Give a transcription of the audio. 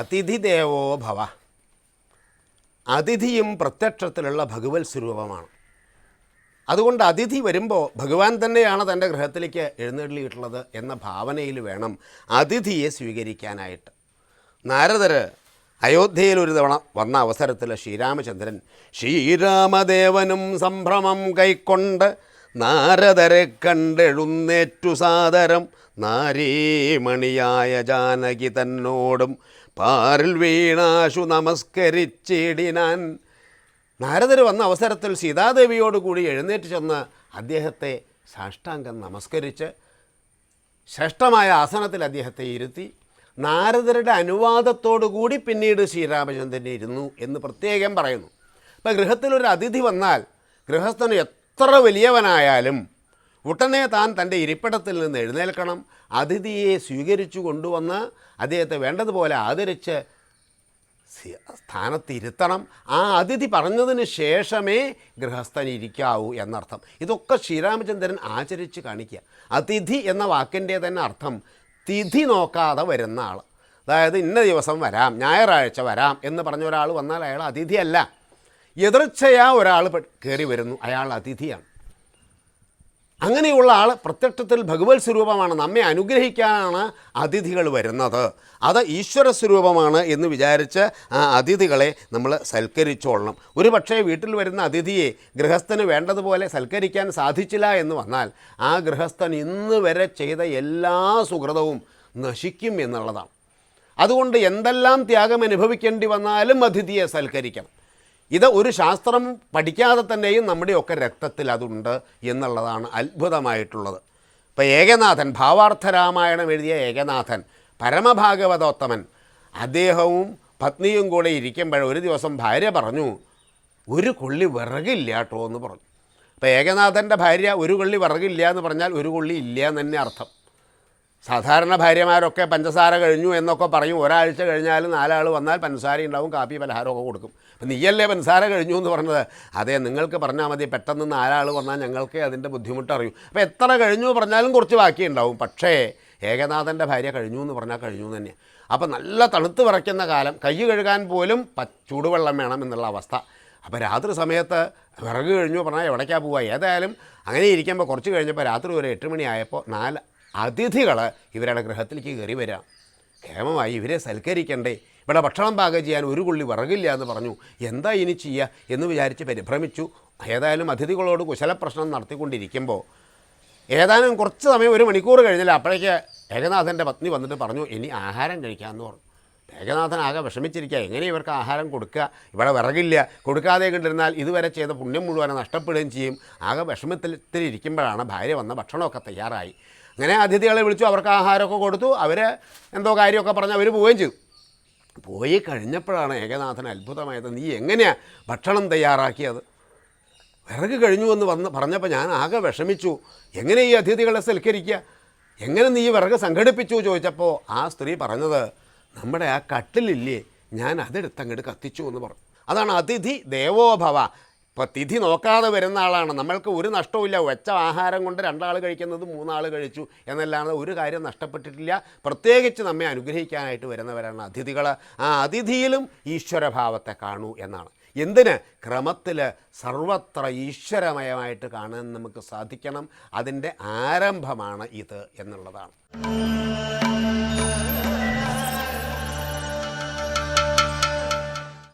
അതിഥി ദേവോ ഭവ. അതിഥിയും പ്രത്യക്ഷത്തിലുള്ള ഭഗവത് സ്വരൂപമാണ്. അതുകൊണ്ട് അതിഥി വരുമ്പോൾ ഭഗവാൻ തന്നെയാണ് തന്റെ ഗൃഹത്തിലേക്ക് എഴുന്നള്ളിയിട്ടുള്ളത് എന്ന ഭാവനയിൽ വേണം അതിഥിയെ സ്വീകരിക്കാനായിട്ട്. നാരദർ അയോധ്യയിൽ ഒരു തവണ വന്ന അവസരത്തിൽ ശ്രീരാമചന്ദ്രൻ ശ്രീരാമദേവനും സംഭ്രമം കൈക്കൊണ്ട് നാരദരെ കണ്ടെഴുന്നേറ്റു സാദരം നാരീമണിയായ ജാനകി തന്നോടും പാറിൽ വീണാശു നമസ്കരിച്ചിടിനാൻ. നാരദർ വന്ന അവസരത്തിൽ സീതാദേവിയോട് കൂടി എഴുന്നേറ്റ് ചെന്ന് അദ്ദേഹത്തെ സാഷ്ടാംഗം നമസ്കരിച്ച് ശ്രേഷ്ഠമായ ആസനത്തിൽ അദ്ദേഹത്തെ ഇരുത്തി നാരദരുടെ അനുവാദത്തോടു കൂടി പിന്നീട് ശ്രീരാമചന്ദ്രൻ ഇരുന്നു എന്ന് പ്രത്യേകം പറയുന്നു. ഇപ്പം ഗൃഹത്തിലൊരു അതിഥി വന്നാൽ ഗൃഹസ്ഥന് എത്ര വലിയവനായാലും ഉടനെ താൻ തന്റെ ഇരിപ്പിടത്തിൽ നിന്ന് എഴുന്നേൽക്കണം. അതിഥിയെ സ്വീകരിച്ചു കൊണ്ടുവന്ന് അദ്ദേഹത്തെ വേണ്ടതുപോലെ ആദരിച്ച് സ്ഥാനത്തിരുത്തണം. ആ അതിഥി പറഞ്ഞതിന് ശേഷമേ ഗൃഹസ്ഥൻ ഇരിക്കാവൂ എന്നർത്ഥം. ഇതൊക്കെ ശ്രീരാമചന്ദ്രൻ ആചരിച്ച് കാണിക്കുക. അതിഥി എന്ന വാക്കിന്റെ തന്നെ അർത്ഥം തിഥി നോക്കാതെ വരുന്ന ആൾ. അതായത് ഇന്ന ദിവസം വരാം ഞായറാഴ്ച വരാം എന്ന് പറഞ്ഞ ഒരാൾ വന്നാൽ അയാൾ അതിഥിയല്ല. എതിർച്ചയാ ഒരാൾ കയറി വരുന്നു. അയാൾ അതിഥിയാണ്. അങ്ങനെയുള്ള ആൾ പ്രത്യക്ഷത്തിൽ ഭഗവത് സ്വരൂപമാണ്. നമ്മെ അനുഗ്രഹിക്കാനാണ് അതിഥികൾ വരുന്നത്. അത് ഈശ്വര സ്വരൂപമാണ് എന്ന് വിചാരിച്ച് ആ അതിഥികളെ നമ്മൾ സൽക്കരിച്ചോളണം. ഒരു പക്ഷേ വീട്ടിൽ വരുന്ന അതിഥിയെ ഗൃഹസ്ഥന് വേണ്ടതുപോലെ സൽക്കരിക്കാൻ സാധിച്ചില്ല എന്ന് വന്നാൽ ആ ഗൃഹസ്ഥൻ ഇന്ന് വരെ ചെയ്ത എല്ലാ സുഹൃതവും നശിക്കും എന്നുള്ളതാണ്. അതുകൊണ്ട് എന്തെല്ലാം ത്യാഗം അനുഭവിക്കേണ്ടി വന്നാലും അതിഥിയെ സൽക്കരിക്കണം. ഇത് ഒരു ശാസ്ത്രം പഠിക്കാതെ തന്നെയും നമ്മുടെയൊക്കെ രക്തത്തിൽ അതുണ്ട് എന്നുള്ളതാണ് അത്ഭുതമായിട്ടുള്ളത്. ഇപ്പോൾ ഏകനാഥൻ ഭാവാർത്ഥ രാമായണം എഴുതിയ ഏകനാഥൻ പരമഭാഗവതോത്തമൻ അദ്ദേഹവും പത്നിയും കൂടെ ഇരിക്കുമ്പോൾ ഒരു ദിവസം ഭാര്യ പറഞ്ഞു ഒരു കൊള്ളി വിറകില്ല കേട്ടോ എന്ന് പറഞ്ഞു. അപ്പോൾ ഏകനാഥന്റെ ഭാര്യ ഒരു കൊള്ളി വിറകില്ല എന്ന് പറഞ്ഞാൽ ഒരു കൊള്ളി ഇല്ല എന്ന് തന്നെ അർത്ഥം. സാധാരണ ഭാര്യമാരൊക്കെ പഞ്ചസാര കഴിഞ്ഞു എന്നൊക്കെ പറയും. ഒരാഴ്ച കഴിഞ്ഞാൽ നാലാൾ വന്നാൽ പഞ്ചസാര ഉണ്ടാവും കാപ്പി പലഹാരമൊക്കെ കൊടുക്കും. അപ്പം നീയല്ലേ പഞ്ചസാര കഴിഞ്ഞു എന്ന് പറഞ്ഞത്? അതെ നിങ്ങൾക്ക് പറഞ്ഞാൽ മതി. പെട്ടെന്ന് നാലാൾ വന്നാൽ ഞങ്ങൾക്ക് അതിന്റെ ബുദ്ധിമുട്ട് അറിയും. അപ്പോൾ എത്ര കഴിഞ്ഞു പറഞ്ഞാലും കുറച്ച് ബാക്കി ഉണ്ടാവും. പക്ഷേ ഏകനാഥന്റെ ഭാര്യ കഴിഞ്ഞു എന്ന് പറഞ്ഞാൽ കഴിഞ്ഞു തന്നെ അപ്പം നല്ല തണുത്ത് വിറയ്ക്കുന്ന കാലം. കൈ കഴുകാൻ പോലും പ ചൂടുവെള്ളം വേണം എന്നുള്ള അവസ്ഥ. അപ്പോൾ രാത്രി സമയത്ത് വിറക് കഴിഞ്ഞു പറഞ്ഞാൽ എവിടേക്കാണ് പോവുക ഏതായാലും അങ്ങനെ ഇരിക്കുമ്പോൾ കുറച്ച് കഴിഞ്ഞപ്പോൾ രാത്രി ഒരു എട്ട് മണിയായപ്പോൾ നാല് അതിഥികൾ ഇവരുടെ ഗൃഹത്തിലേക്ക് കയറി വരാം. ക്ഷേമമായി ഇവരെ സൽക്കരിക്കണ്ടേ. ഇവിടെ ഭക്ഷണം പാകം ചെയ്യാൻ ഒരു കുള്ളി വിറകില്ല എന്ന് പറഞ്ഞു. എന്താ ഇനി ചെയ്യുക എന്ന് വിചാരിച്ച് പരിഭ്രമിച്ചു. ഏതായാലും അതിഥികളോട് കുശലപ്രശ്നം നടത്തിക്കൊണ്ടിരിക്കുമ്പോൾ ഏതാനും കുറച്ച് സമയം ഒരു മണിക്കൂർ കഴിഞ്ഞില്ല. അപ്പോഴേക്ക് ഏകനാഥന്റെ പത്നി വന്നിട്ട് പറഞ്ഞു ഇനി ആഹാരം കഴിക്കാമെന്ന് പറഞ്ഞു. ഏകനാഥൻ ആകെ വിഷമിച്ചിരിക്കുക. എങ്ങനെ ഇവർക്ക് ആഹാരം കൊടുക്കുക? ഇവിടെ വിറകില്ല. കൊടുക്കാതെ കണ്ടിരുന്നാൽ ഇതുവരെ ചെയ്ത പുണ്യം മുഴുവൻ നഷ്ടപ്പെടുകയും ചെയ്യും. ആകെ വിഷമത്തിൽ ഇരിക്കുമ്പോഴാണ് ഭാര്യ വന്ന ഭക്ഷണമൊക്കെ തയ്യാറായി. അങ്ങനെ അതിഥികളെ വിളിച്ചു അവർക്ക് ആഹാരമൊക്കെ കൊടുത്തു. അവർ എന്തോ കാര്യമൊക്കെ പറഞ്ഞ് അവർ പോവുകയും ചെയ്തു. പോയി കഴിഞ്ഞപ്പോഴാണ് ഏകനാഥൻ അത്ഭുതമായത്. നീ എങ്ങനെയാണ് ഭക്ഷണം തയ്യാറാക്കിയത്? വിറക് കഴിഞ്ഞു എന്ന് വന്ന് പറഞ്ഞപ്പോൾ ഞാൻ ആകെ വിഷമിച്ചു. എങ്ങനെ ഈ അതിഥികളെ സൽക്കരിക്കുക? എങ്ങനെ നീ വിറക് സംഘടിപ്പിച്ചു ചോദിച്ചപ്പോൾ ആ സ്ത്രീ പറഞ്ഞത് നമ്മുടെ ആ കട്ടിലില്ലേ? ഞാൻ അതെടുത്ത് അങ്ങോട്ട് കത്തിച്ചു എന്ന് പറഞ്ഞു. അതാണ് അതിഥി ദേവോഭവ. ഇപ്പോൾ തിഥി നോക്കാതെ വരുന്ന ആളാണ്. നമ്മൾക്ക് ഒരു നഷ്ടവുമില്ല. വെച്ച ആഹാരം കൊണ്ട് രണ്ടാൾ കഴിക്കുന്നത് മൂന്നാൾ കഴിച്ചു എന്നല്ലാതെ ഒരു കാര്യം നഷ്ടപ്പെട്ടിട്ടില്ല. പ്രത്യേകിച്ച് നമ്മെ അനുഗ്രഹിക്കാനായിട്ട് വരുന്നവരാണ് അതിഥികൾ ആ അതിഥിയിലും ഈശ്വരഭാവത്തെ കാണൂ എന്നാണ്. എന്തിന്? ക്രമത്തിൽ സർവത്ര ഈശ്വരമയമായിട്ട് കാണാൻ നമുക്ക് സാധിക്കണം. അതിന്റെ ആരംഭമാണ് ഇത് എന്നുള്ളതാണ്.